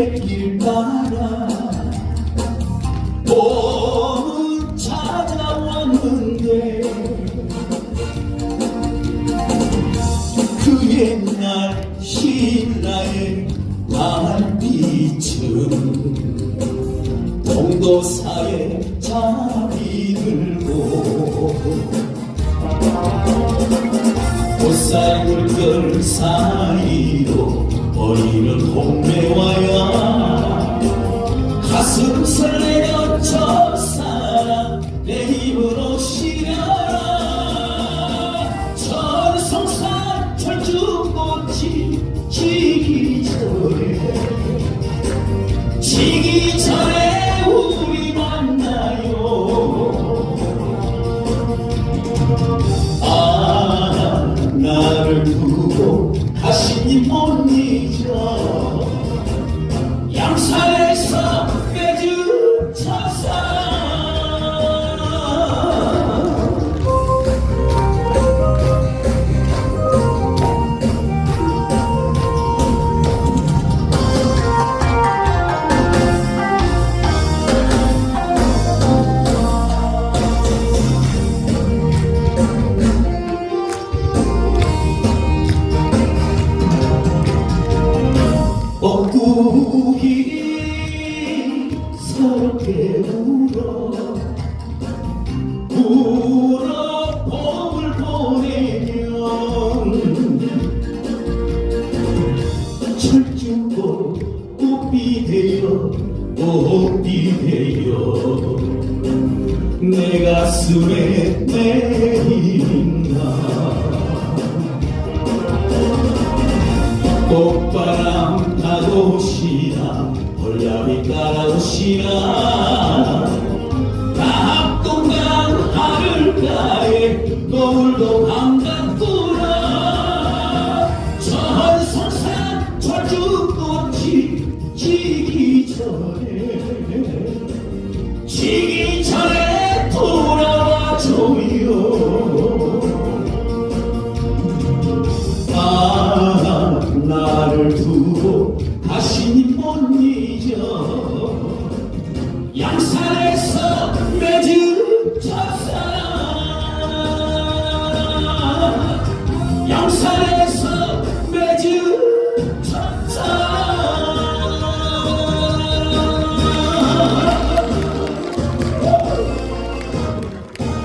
둘레길 따라. 봄은 찾아왔는데 그 옛날 신라의 달빛은 동도사에 자리 들고 꽃살 물결 사이로 보이는 홍매와야 내 힘으로 실려라. 천성산 철쭉꽃이 지기 뻐꾸기 서럽게 울어 울어 봄을 보내면 철쭉꽃 꽃비 되어 꽃비 되어. 내 가슴에 내 바람 타도시나 벌야비 따라 오시나. 낙동강 하늘가에 노을도 반갑구나 전성산 철쭉꽃이 지기 전에. 지기 전에 돌아와줘요 두고 다시 못 잊어 양산에서